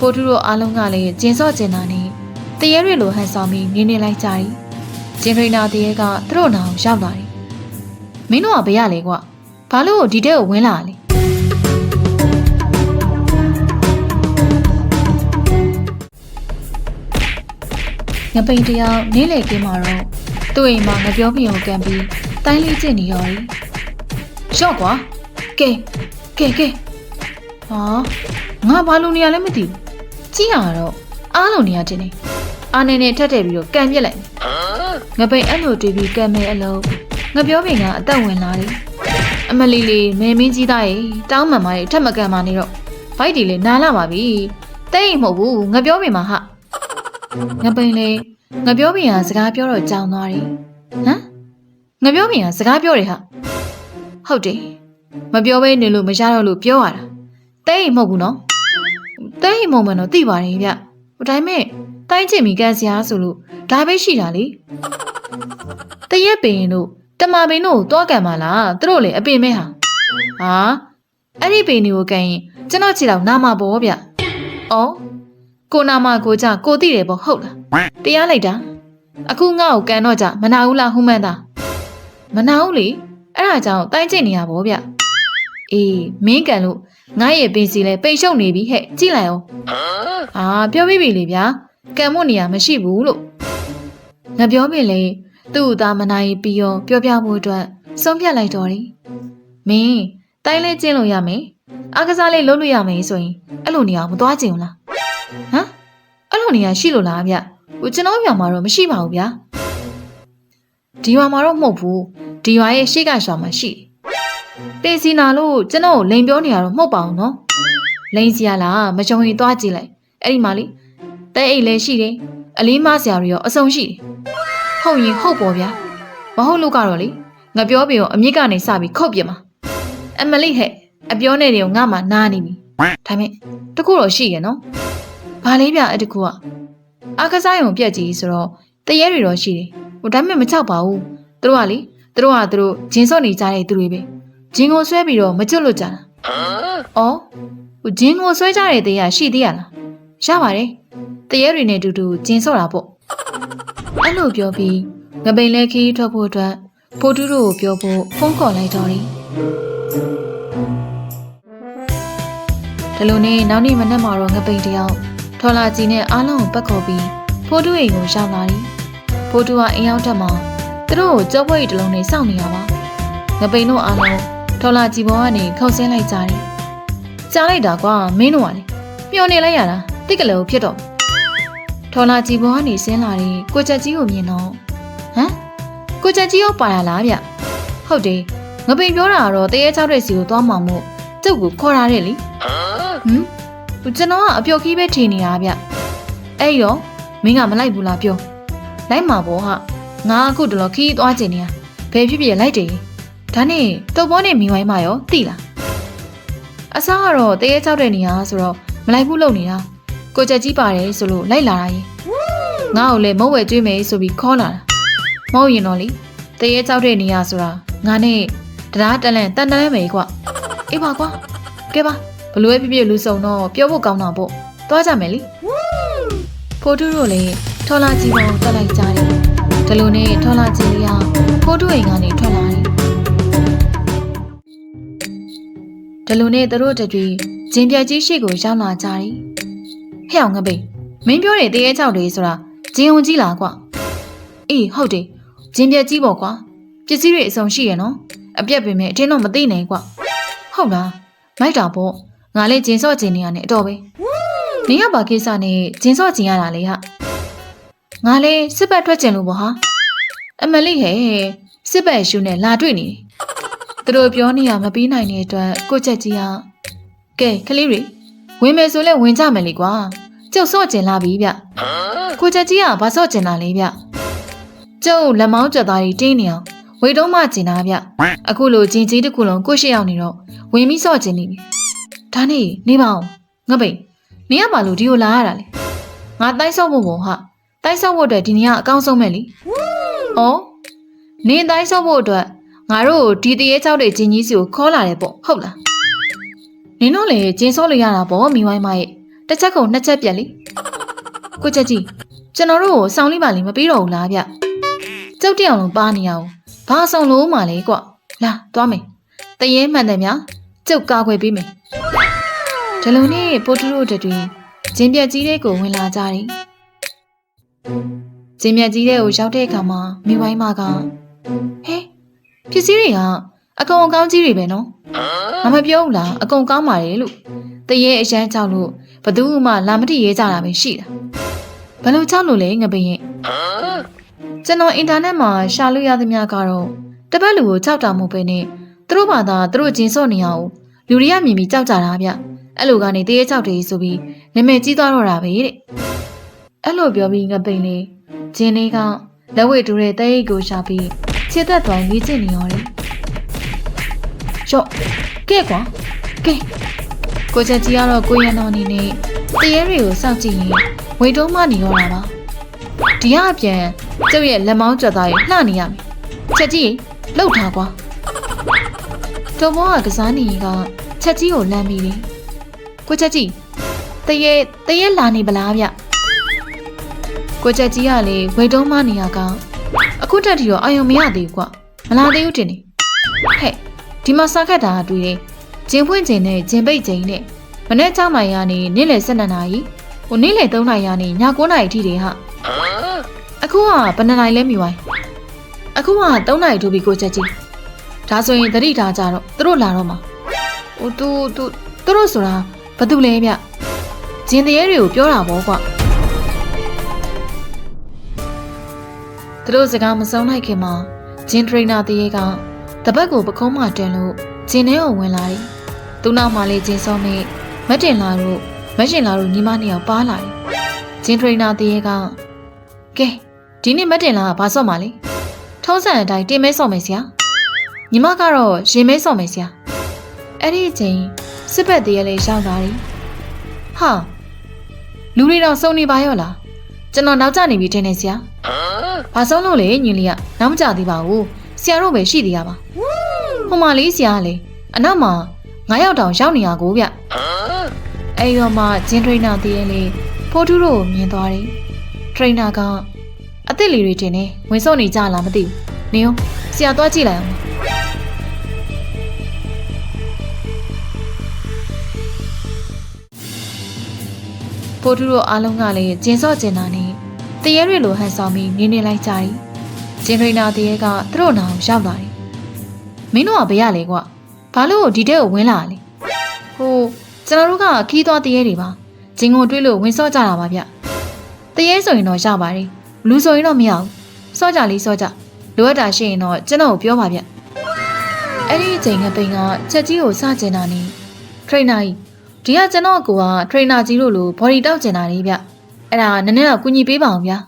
ဖိုးတူတို့အားလုံးကလည်းကျင်စော့ကျင်တာနဲ့တရေတွေလိုဟန်ဆောင်ပြီးနေနေလိုက်ကြတယ်ကျင်ထရိနာတရေကသူတို့နာကိုရောက်လာတယ်မင်းတို့ကဘယ်ရလဲကွာဘာလို့ဒီတဲ့ကိုဝင်လာလဲငပိန်တယောက်နေလေကင်းမှာတော့သူ့အိမ်မှာငပြောပြရုံကန်ပြီးတိုင်းလေးကျင့်နေရော်ရီရှော့ကွာကဲကဲကဲဟာငါဘာလို့နေရလဲမသိဘူး ကြည့်ရတော့အားလုံးနေရတင်နေအာနေနဲ့ထက်ထည့်ပြီးတော့ကန်ပြစ်လိုက်ငပိန်အဲ့လိုတွေ့ပြီးကန်မဲအလုံးငပြောပြကအသက်ဝင်လာတယ်အမလီလေးမဲမင်းကြီးသားရေတောင်းမှန်ပါလေထက်မကန်ပါနဲ့တော့ဘိုက်ဒီလေနားလာပါပြီတဲ့အိမ်မဟုတ်ဘူးငပြောပြမှာဟာငပိန်လေးငပြောပြကစကားပြောတော့ကြောင်သွားတယ်ဟမ်ငပြောပြကစကားပြောတယ်ဟာဟုတ်တယ်မပြောဘဲနေလို့မရတော့လို့ပြောရတာတဲ့အိမ်မဟုတ်ဘူးနော် တဲ့အိမ်မဟုတ်မှန်တော့သိပါတယ်ဗျဟိုတိုင်းမဲ့တိုင်းချင်မီကန်စရာဆိုလို့ဒါပဲရှိတာလေတရက်ပင်တို့တမပင်တို့ကိုတွားကန်ပါလားသူတို့လေအပင်မဲဟာဟာအဲ့ဒီပင်တွေကိုကန်ရင်ကျွန်တော်ခြေတော့နာမှာပေါ့ဗျအော်ကိုနာမကိုကြကိုသိတယ်ပေါ့ဟုတ်လားတရားလိုက်တာအခုငါ့ကိုကန်တော့ကြမနာဘူးလားဟူးမှန်းသားမနာဘူးလေအဲ့ဒါကြောင့်တိုင်းကျင့်နေရပါဗျအေးမင်းကန်လို့ ငါရဲ့ပင်စီလဲပိတ်ရှုံနေပြီဟဲ့ကြည့်လိုက်အောင်အာပြောပြီးပြီလေဗျာကန်မို့နေရမရှိဘူးလို့ငါပြောပြီလေသူ့ဦးသားမနိုင်ပြီးရောပြောပြဖို့အတွက်ဆုံးဖြတ်လိုက်တော့တယ်မင်းတိုင်းလဲကျင့်လို့ရမယ်အားကစားလေးလုပ်လို့ရမယ်ဆိုရင်အဲ့လိုနေအောင်မသွားချင်ဘူးလားဟမ်အဲ့လိုနေရရှိလို့လားဗျဟိုကျွန်တော်ရွာမှာတော့မရှိပါဘူးဗျာဒီရွာမှာတော့မဟုတ်ဘူးဒီရွာရဲ့ရှေ့ကရွာမှာရှိတယ် ပင်စီနာလို့ကျွန်တော်ကိုလိန်ပြောနေရတော့မဟုတ်ပါဘူးနော်လိန်စီရလားမကြုံရင်သွားကြည့်လိုက်အဲ့ဒီမှာလေတဲအိတ်လည်းရှိတယ်အလေးမဆရာတွေရောအစုံရှိတယ်ဟုတ်ရင်ဟုတ်ပေါ့ဗျာမဟုတ်လို့ကတော့လေငါပြောပြီးတော့အမြစ်ကနေစပြီးခုတ်ပြမှာအမလေးဟဲ့အပြောနဲ့တွေကိုငါမှနားနေပြီဒါမဲ့တခုတော့ရှိရနော်ဘာလေးဗျအဲ့တခုကအာကစားရုံပြက်ကြီးဆိုတော့တရေတွေတော့ရှိတယ်ဟိုဒါမဲ့မချောက်ပါဘူးသူတို့ကလေသူတို့ကသူတို့ဂျင်းစော့နေကြတဲ့သူတွေပဲ ဂျင်းကိုဆွဲပြီးတော့မကျွတ်လို့ကြတာအော်ဟိုဂျင်းကိုဆွဲကြတဲ့တေးရရှိသေးရလားရပါတယ်တရေတွေနဲ့အတူတူဂျင်းစော့တာပေါ့အဲ့လိုပြောပြီးငပိန်လဲခီးထွက်ဖို့အတွက်ဖိုးတူးတို့ကိုပြောဖို့ဖုန်းခေါ်လိုက်တော့တယ်ဒီလိုနဲ့နောက်နေ့မနက်မှာတော့ငပိန်တယောက်ထော်လာကြီးနဲ့အားလုံးကိုပတ်ခေါ်ပြီးဖိုးတူးအိမ်ကိုရောက်လာတယ်ဖိုးတူးကအိမ်ရောက်တက်မှာသူတို့ကိုကြောပွဲရီတစ်လုံးနဲ့စောင့်နေရပါငပိန်တို့အားလုံး ထော်လာကြီးပေါ်ကနေခေါက်ဆင်းလိုက်ကြတယ်ကြားလိုက်တာကွာမင်းတို့ကလေမျောနေလိုက်ရတာတိတ်ကလေးကိုဖြစ်တော့ထော်လာကြီးပေါ်ကနေဆင်းလာတယ်ကိုချက်ကြီးကိုမြင်တော့ဟမ်ကိုချက်ကြီးရောပါရလားဗျဟုတ်တယ်ငပိန်ပြောတာကတော့တရေချောက်တဲ့စီကိုသွားမှမို့ကျုပ်ကိုခေါ်ရတဲ့လေဟမ်ကျွန်တော်ကအပျော်ခီးပဲထင်နေတာဗျအဲ့ရောမင်းကမလိုက်ဘူးလားပြောလိုက်မှာပေါ့ဟာငါအခုတလောခီးသွားကျင်နေရဘယ်ဖြစ်ဖြစ်လိုက်တယ် ဒါနဲ့တုပ်ပေါ်နဲ့မိဝိုင်းမရောတိလားအစားကတော့တရေချောက်တဲ့နေရာဆိုတော့မလိုက်ဘူးလုံနေတာကိုချက်ကြီးပါတယ်ဆိုလို့လိုက်လာတာရင်ငါ့ကိုလည်းမုတ်ဝဲကျွေးမယ်ဆိုပြီးခေါ်လာတာမဟုတ်ရင်တော့လေတရေချောက်တဲ့နေရာဆိုတာငါနဲ့တရားတလန့်တန်တန်းမယ်ကွအေးပါကွာကဲပါဘလို့ပဲဖြစ်ဖြစ်လူစုံတော့ပြောဖို့ကောင်းတာပေါ့သွားကြမယ်လေဖိုးတူးတို့လည်းထော်လာကြီးပေါ်တက်လိုက်ကြတယ်ဒီလိုနဲ့ထော်လာကြီးလေးကဖိုးတူးအိမ်ကနေထွက်လာ ဒီလိုနဲ့သူတို့တတွေဂျင်ပြက်ကြီးရှိကိုရောက်လာကြတယ်ဟဲ့အောင်ငပိမင်းပြောတဲ့တရေချောက်တွေဆိုတာဂျင်ုံကြီးလားကွာအေးဟုတ်တယ်ဂျင်ပြက်ကြီးပေါ့ကွာပစ္စည်းတွေအစုံရှိရနော်အပြက်ပင်မဲ့အထင်းတော့မသိနိုင်ကွာဟုတ်လားမိုက်တာပေါ့ငါလည်းဂျင်းစော့ဂျင်းနေရနဲ့အတော်ပဲနင်ကဘာကိစ္စနဲ့ဂျင်းစော့ဂျင်းရတာလေဟာငါလည်းစစ်ပတ်ထွက်ကျင်လို့ပေါ့ဟာအမလေးဟဲ့စစ်ပတ်ရှူနဲ့လာတွေ့နေတယ် သူတို့ပြောနေရမပြီးနိုင်တဲ့အတွက်ကိုချက်ကြီးကကဲခလေးတွေဝင်မယ်ဆိုလဲဝင်ကြမယ်လေကွာကျုပ်စော့ကျင်လာပြီဗျကိုချက်ကြီးကဘာစော့ကျင်တာလဲဗျကျုပ်လက်မောင်းကြက်သားကြီးတင်းနေအောင်ဝေတုံးမကျင်တာဗျအခုလိုဂျင်ကြီးတစ်ခုလုံးကိုရှိရောက်နေတော့ဝင်ပြီးစော့ကျင်နေပြီဒါနဲ့နေပါအောင်ငါပိန်နေရပါလို့ဒီကိုလာရတာလေငါတိုက်ဆောက်ဖို့ပေါ့ဟာတိုက်ဆောက်ဖို့အတွက်ဒီနေရာအကောင်းဆုံးပဲလေဩနင်းတိုက်ဆောက်ဖို့အတွက် ငါတို့ဒီတရေချောက်တဲ့ဂျင်ကြီးစီကိုခေါ်လာတယ်ပေါ့ဟုတ်လားနင်းတို့လည်းဂျင်းဆော့လို့ရတာပေါ့မိဝိုင်းမရဲ့တစ်ချက်ကုန်နှစ်ချက်ပြက်လေကိုချက်ကြီးကျွန်တော်တို့ကိုစောင်းလေးပါလိမပေးတော့ဘူးလားဗျကျုပ်တယောက်လုံးပါနေရအောင်ဘာဆောင်လို့မှလဲကွလာသွားမယ်တရေမှန်တယ်များကျုပ်ကာခွေပေးမယ်ဒီလိုနဲ့ပိုတူတို့တို့တွင်ဂျင်းပြက်ကြီးတဲ့ကိုဝင်လာကြတယ်ဂျင်းပြက်ကြီးတဲ့ကိုရောက်တဲ့အခါမှာမိဝိုင်းမကဟဲ ပစ္စည်းတွေကအကုန်အကောင်းကြီးတွေပဲနော်ငါမပြောဘူးလားအကုန်ကောင်းပါတယ်လို့တရေအရန်ကြောက်လို့ဘသူမှလာမတိရဲကြတာပဲရှိတာဘယ်လိုကြောက်လို့လဲငပင်ရင်ကျွန်တော်အင်တာနက်မှာရှာလို့ရသမျှကတော့တပတ်လူကိုကြောက်တာမဟုတ်ပဲနဲ့သူတို့ဘာသာသူတို့ကျင်းစော့နေရအောင်လူတွေကမြင်ပြီးကြောက်ကြတာဗျအဲ့လိုကနေတရေကြောက်တယ်ဆိုပြီးနာမည်ကြီးသွားတော့တာပဲတဲ့အဲ့လိုပြောပြီးငပိန်လေးဂျင်းလေးကလက်ဝဲတူတဲ့တဲ့အိတ်ကိုရှာပြီး ခြေသက်သွားလေးကျင်နေရောတယ်ရော့ကဲကွာကဲကိုချက်ကြီးကတော့ကိုရန်တော်အနေနဲ့တရေတွေကိုစောင့်ကြည့်ရင်ဝေတုံးမနေရောတာပါဒီကအပြန်ကျုပ်ရဲ့လက်မောင်းကြွက်သားရဲ့လှနေရမယ်ချက်ကြီးလှုပ်ထားကွာတော်ဘောကကစားနေရင်ကချက်ကြီးကိုလမ်းပြီးတယ်ကိုချက်ကြီးတရေတရေလာနေပလားဗျကိုချက်ကြီးကလေဝေတုံးမနေရက အခုတက်တီတော့အာယုံမရသေးဘူးကွမလာသေးဘူးတင်နေဟဲ့ဒီမှာစားခတ်တာကတွေ့တယ်ဂျင်ဖွင့်ချိန်နဲ့ဂျင်ပိတ်ချိန်နဲ့မနေ့6မိုင်ကနေနေ့လယ်12နာရီဟိုနေ့လယ်3နာရီကနေည9နာရီထိတယ်ဟာအခုကဘယ်နှစ်နာရီလဲမိဝိုင်းအခုက3နာရီထိုးပြီးကိုချက်ကြီးဒါဆိုရင်သတိထားကြတော့သူတို့လာတော့မှာဟိုသူသူသူတို့ဆိုတာဘာတူလဲဗျဂျင်တရေတွေကိုပြောတာပေါ့ကွ သူတို့စကားမဆုံးလိုက်ခင်မှာဂျင်ထရိနာတရေကတပတ်ကိုပကုံးမှတင်လို့ဂျင်ထဲကိုဝင်လာတယ်သူနောက်မှလေးဂျင်စောမေးမတင်လာလို့မရှင်လာလို့ညီမနှစ်ယောက်ပါလာတယ်ဂျင်ထရိနာတရေကကဲဒီနေ့မတင်လာကဘာစော့မှာလဲထုံးစံအတိုင်းတင်မဲစော့မယ်ဆရာညီမကတော့ရင်မဲစော့မယ်ဆရာအဲ့ဒီအချိန်စစ်ဘက်တရေလေးရောက်လာတယ်ဟာလူတွေတော့စုံနေပါရောလား ကျွန်တော်နောက်ကျနေပြီထင်တယ်ဆရာဘာဆုံးလို့လဲညီလေးကနောက်မကြသေးပါဘူးဆရာတို့ပဲရှိသေးရပါဟိုမလေးဆရာကလေအနောက်မှာငါးယောက်တောင်ရောက်နေရကိုဗျအဲ့ရောမှဂျင်းထရိနာတည်ရင်လေဖိုးထူးတို့ကိုမြင်သွားတယ်ထရိနာကအစ်စ်လီတွေတင်နေဝင်စော့နေကြလားမသိဘူးနေရောဆရာသွားကြည့်လိုက်အောင် ဖိုးထူးတို့အားလုံးကလည်းဂျင်းစော့ကျင်တာနဲ့တရေတွေလိုဟန်ဆောင်ပြီးနေနေလိုက်ကြတယ်ဂျင်ထရိနာတရေကသူတို့နာအောင်ရောက်လာတယ်မင်းတို့ကဘယ်ရလဲကွာဘာလို့ဒီတဲ့ကိုဝင်လာလဲဟိုကျွန်တော်တို့ကခီးသွားတရေတွေပါဂျင်ကိုတွေးလို့ဝင်စော့ကြတာပါဗျတရေဆိုရင်တော့ရပါတယ်လူဆိုရင်တော့မရဘူးစော့ကြလေးစော့ကြလိုအပ်တာရှိရင်တော့ကျွန်တော်ကိုပြောပါဗျအဲ့ဒီအချိန်ကပိန်ကချက်ကြီးကိုစကျင်တာနေထရိနာကြီး ဒီကကျွန်တော်အကူကထရိနာကြီးလို့လို့ဘော်ဒီတောက်ကျင်တာလေးဗျအဲ့ဒါနည်းနည်းတော့ကူညီပေးပါအောင်ဗျာ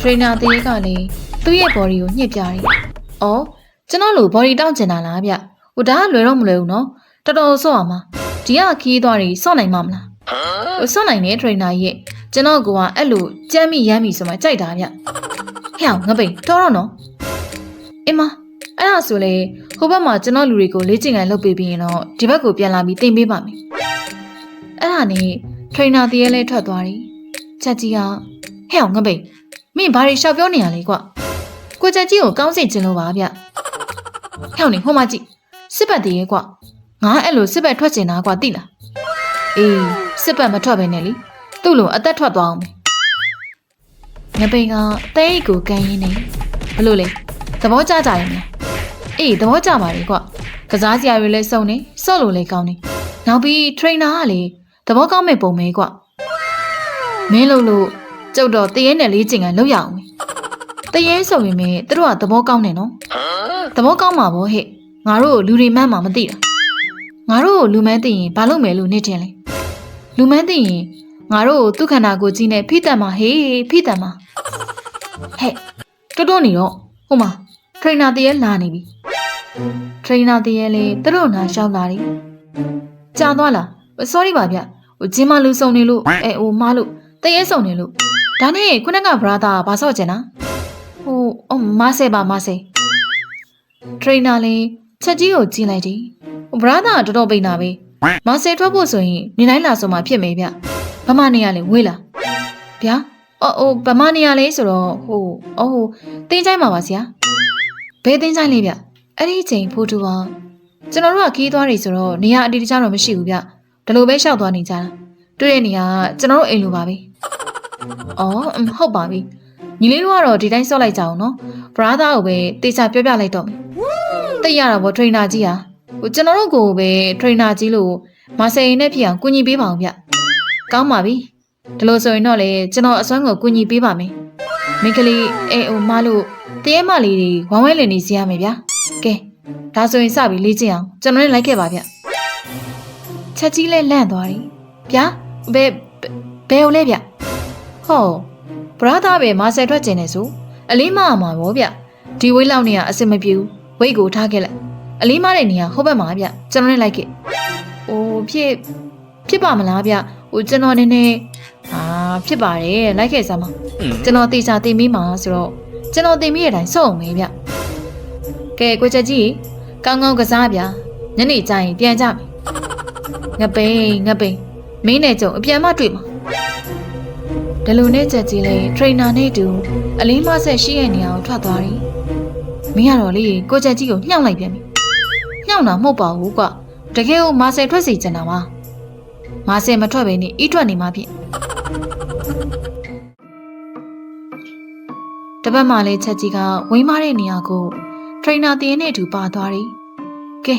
ထရိနာတရေကလည်းသူ့ရဲ့ body ကိုညှစ်ပြတယ်။အော်ကျွန်တော်လို body တောင့်ကျင်တာလားဗျ။ဟိုဒါကလွယ်တော့မလွယ်ဘူးနော်။တော်တော်ဆော့အောင်ပါ။ဒီကခီးသွားတွေဆော့နိုင်မှာမလား။ဟိုဆော့နိုင်တဲ့ trainer ရဲ့ကျွန်တော်ကအဲ့လိုကြမ်းမိရမ်းမိဆိုမှကြိုက်တာဗျ။ဟဲ့အောင်ငပိန်တော်တော့နော်။အင်းမ အဲ့ဒါဆိုလေဟိုဘက်မှာကျွန်တော်လူတွေကိုလေ့ကျင့်ခန်းလုပ်ပေးပြီးရင်တော့ဒီဘက်ကိုပြန်လာပြီးတင်ပေးပါမယ်။အဲ့ဒါနဲ့ trainer တရေလဲထွက်သွားတယ်။ချက်ကြီးကဟဲ့အောင်ငပိန်မင်းဘာတွေရှောက်ပြောနေရလဲကွကိုချက်ကြီးကိုကောင်းစေခြင်းလို့ပါဗျဟဲ့နေဟိုမကြည့်စစ်ပတ်တည်းရဲ့ကွငါအဲ့လိုစစ်ပတ်ထွက်ကျင်တာကွသိလားအေးစစ်ပတ်မထွက်ပဲနဲ့လေသူ့လိုအသက်ထွက်သွားအောင်မယ်ငပိန်ကတဲအိတ်ကိုကန်ရင်းနေဘလို့လဲသဘောကျကြရင်လား အေးသဘောကျပါလေကွကစားစရာတွေလည်းစုံနေစော့လို့လည်းကောင်းနေနောက်ပြီး trainer ကလေသဘောကောင်းမဲ့ပုံပဲကွမင်းလို့လို့ကျုပ်တော့တရေနဲ့လေးကျင်ကန်လောက်ရအောင်တရေဆိုရင်မင်းသူတို့ကသဘောကောင်းတယ်နော်သဘောကောင်းမှာဗောဟဲ့ငါတို့လူတွေမှန်းမှာမသိတာငါတို့လူမန်းသိရင်ဘာလုပ်မယ်လို့နေတင်လဲလူမန်းသိရင်ငါတို့သူ့ခန္ဓာကိုယ်ကြီးနဲ့ဖိတန်မှာဟေးဖိတန်မှာဟဲ့တော်တော်နေတော့ဟိုမှာ ထရိနာတရေလာနေပြီထရိနာတရေလေသူတို့နာရှောက်လာတယ်ကြာသွားလား sorry ပါဗျဟိုဂျင်းမလူစုံနေလို့အဲဟိုမားလို့တရေစုံနေလို့ဒါနဲ့ခုနကဘရာသာဘာဆော့ကျင်တာဟိုအော်မဆဲပါမဆဲထရိနာလေးချက်ကြီးကိုကြည့်လိုက်တယ်ဘရာသာတော်တော်ပိန်တာပဲမဆယ်ထွက်ဖို့ဆိုရင်နေတိုင်းလာဆိုမှဖြစ်မယ်ဗျဗမာနေရလေဝေးလာဗျာအော်အိုဗမာနေရလေဆိုတော့ဟိုအော်ဟိုတင်းချိုင်းမှာပါဆရာ ဘယ်တင်းချိုင်းလေးဗျအဲ့ဒီအချိန်ဖိုးတူပါကျွန်တော်တို့ကခီးသွားနေဆိုတော့နေရာအတီးတခြားတော့မရှိဘူးဗျဒီလိုပဲရှောက်သွားနေကြတာတွေ့တဲ့နေရာကကျွန်တော်တို့အိမ်လိုပါပဲအော်အင်းဟုတ်ပါပြီညီလေးတို့ကတော့ဒီတိုင်းဆော့လိုက်ကြအောင်နော်ဘရာသာကိုပဲတေချာပြောပြလိုက်တော့မယ်သိရတာဗောထရိနာကြီးဟာဟိုကျွန်တော်တို့ကိုပဲထရိနာကြီးလို့မဆယ်ရင်နဲ့ဖြစ်အောင်ကူညီပေးပါအောင်ဗျကောင်းပါပြီဒီလိုဆိုရင်တော့လေကျွန်တော်အစွမ်းကိုကူညီပေးပါမယ်မိန်းကလေးအဲဟိုမလို့ တရေမလေးတွေဝမ်းဝဲလည်နေစီရမယ်ဗျာကဲဒါဆိုရင်စပြီလေ့ကျင့်အောင်ကျွန်တော်လည်းလိုက်ခဲ့ပါဗျချက်ကြီးလဲလန့်သွားတယ်ဗျာဘယ်ဘယ်ဟိုလဲဗျဟောဘရာသာပဲမဆယ်ထွက်ကျင်နေဆိုအလေးမအောင်ပါဗောဗျဒီဝိတ်လောက်နေရအစင်မပြေဘူးဝိတ်ကိုထားခဲ့လိုက်အလေးမတဲ့နေရဟိုဘက်မှာဗျကျွန်တော်လည်းလိုက်ခဲ့အိုးဖြစ်ဖြစ်ပါမလားဗျဟိုကျွန်တော်နည်းနည်းအာဖြစ်ပါတယ်လိုက်ခဲ့စမ်းပါကျွန်တော်တေချာတင်ပြီးမှာဆိုတော့ ကျွန်တော်တင်ပြီးတဲ့အတိုင်းစော့အောင်မေးဗျကဲကိုချက်ကြီးကောင်းကောင်းကစားဗျညနေကျရင်ပြန်ကြမယ်ငပိန်ငပိန်မင်းနဲ့ကြုံအပြန်မတွေ့မှာဒီလိုနဲ့ချက်ကြီးလေထရိနာနဲ့အတူအလေးမဆက်ရှိရဲ့နေရာကိုထွက်သွားတယ်မင်းကတော့လေကိုချက်ကြီးကိုညှောက်လိုက်ပြန်ပြီညှောက်တာမဟုတ်ပါဘူးကွတကယ်ကိုမာဆယ်ထွက်စီကျင်တာပါမာဆယ်မထွက်ဘဲနဲ့ဤထွက်နေမှာဖြစ် တပတ်မှလည်းချက်ကြီးကဝင်းမတဲ့နေရာကိုထရိနာတင်းနဲ့အတူပါသွားတယ်ကဲ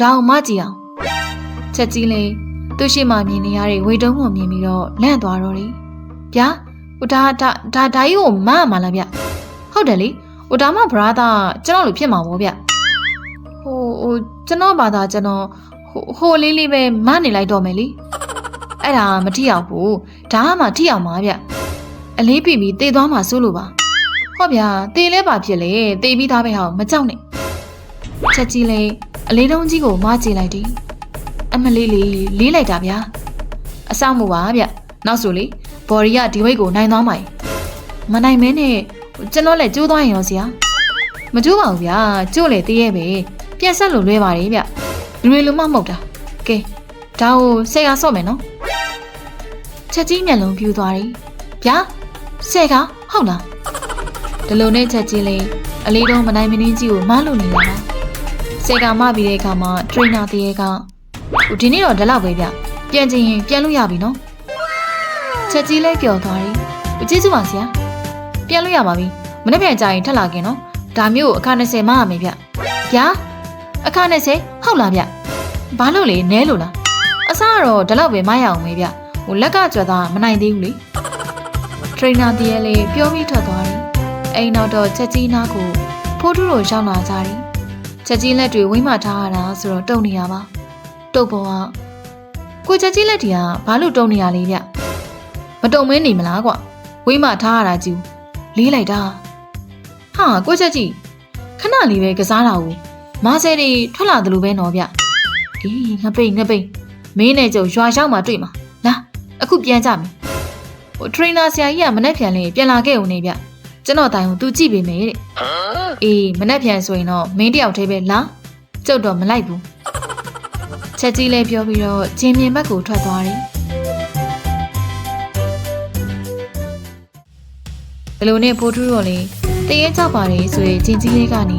ဒါအောင်မကြည့်အောင်ချက်ကြီးလေသူ့ရှိမှမြင်နေရတဲ့ဝေတုံးကိုမြင်ပြီးတော့လန့်သွားတော့တယ်ဗျာဟိုဒါဒါဒါဒါကြီးကိုမရမှာလားဗျဟုတ်တယ်လေဟိုဒါမှဘရာသာကျွန်တော်လိုဖြစ်မှာပေါ့ဗျဟိုဟိုကျွန်တော်ဘာသာကျွန်တော်ဟိုဟိုလေးလေးပဲမနေလိုက်တော့မယ်လေအဲ့ဒါမထိရောက်ဘူးဒါမှထိရောက်မှာဗျအလေးပြပြီးတေးသွားမှာစိုးလို့ပါ ဟုတ်ဗျာတေးလဲပါဖြစ်လေတေးပြီးသားပဲဟောမကြောက်နဲ့ချက်ကြီးလေအလေးတုံးကြီးကိုမကြည့်လိုက်တယ်အမလေးလေးလေးလိုက်တာဗျာအဆောင်မှုပါဗျနောက်ဆိုလေဘော်ရီကဒီဝိတ်ကိုနိုင်သွားမှာမနိုင်မဲနဲ့ကျွန်တော်လည်းကျိုးသွားရင်ရောဆရာမကျိုးပါဘူးဗျာကျိုးလေတည်ရဲ့ပဲပြန်ဆက်လို့လွဲပါတယ်ဗျလူတွေလုံးမမဟုတ်တာကဲဒါကိုဆယ်ကဆော့မယ်နော်ချက်ကြီးမျက်လုံးပြူသွားတယ်ဗျာဆယ်ကဟုတ်လား ဒီလိုနဲ့ချက်ကြီးလေးအလေးတော့မနိုင်မနှင်းကြီးကိုမလို့နေတာပါဆယ်ကမပြီးတဲ့အခါမှာထရိနာတည်းကဟိုဒီနေ့တော့ဒီလောက်ပဲဗျပြန်ချင်ရင်ပြန်လို့ရပြီနော်ချက်ကြီးလေးပျော်သွားတယ်ကျေးဇူးပါဆရာပြန်လို့ရပါပြီမနေ့ပြန်ကြာရင်ထက်လာခင်နော်ဒါမျိုးကိုအခါ20မရမယ်ဗျဗျာအခါ20ဟုတ်လားဗျဘာလို့လဲနဲလို့လားအစားကတော့ဒီလောက်ပဲမရအောင်မေးဗျဟိုလက်ကကြွတာမနိုင်သေးဘူးလေထရိနာတည်းရဲ့လေပြောပြီးထွက်သွားတယ် အိမ်နောက်တော့ချက်ကြီးနားကိုဖိုးထုတို့ရောက်လာကြတယ်ချက်ကြီးလက်တွေဝိမထားရတာဆိုတော့တုံနေရပါတုတ်ပေါ်ကကိုချက်ကြီးလက်တွေကဘာလို့တုံနေရလဲဗျမတုံမင်းနေမလားကွာဝိမထားရတာကြည့်လေးလိုက်တာဟာကိုချက်ကြီးခဏလေးပဲကစားတာကိုမာဆယ်တွေထွက်လာတယ်လို့ပဲနော်ဗျအေးငပိတ်ငပိတ်မင်းနဲ့ကြုံရွာရောက်မှတွေ့မှာလာအခုပြန်ကြမယ်ဟိုထရိနာဆရာကြီးကမနှက်ပြန်လေးပြန်လာခဲ့ဦးနေဗျ ကျွန်တော်တိုင်ကိုသူကြည့်ပေးမယ်တဲ့အေးမနှက်ပြန်ဆိုရင်တော့မင်းတယောက်တည်းပဲလာကျုပ်တော့မလိုက်ဘူးချက်ကြီးလေးပြောပြီးတော့ဂျင်မြင်ဘက်ကိုထွက်သွားတယ်ဘယ်လိုနဲ့ဖိုးထူးတော့လေတရေကြောက်ပါတယ်ဆိုရင်ဂျင်ကြီးလေးကနေ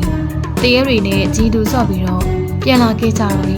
တရေတွေနဲ့ကြီးသူဆော့ပြီးတော့ပြန်လာခဲ့ကြတော့လေ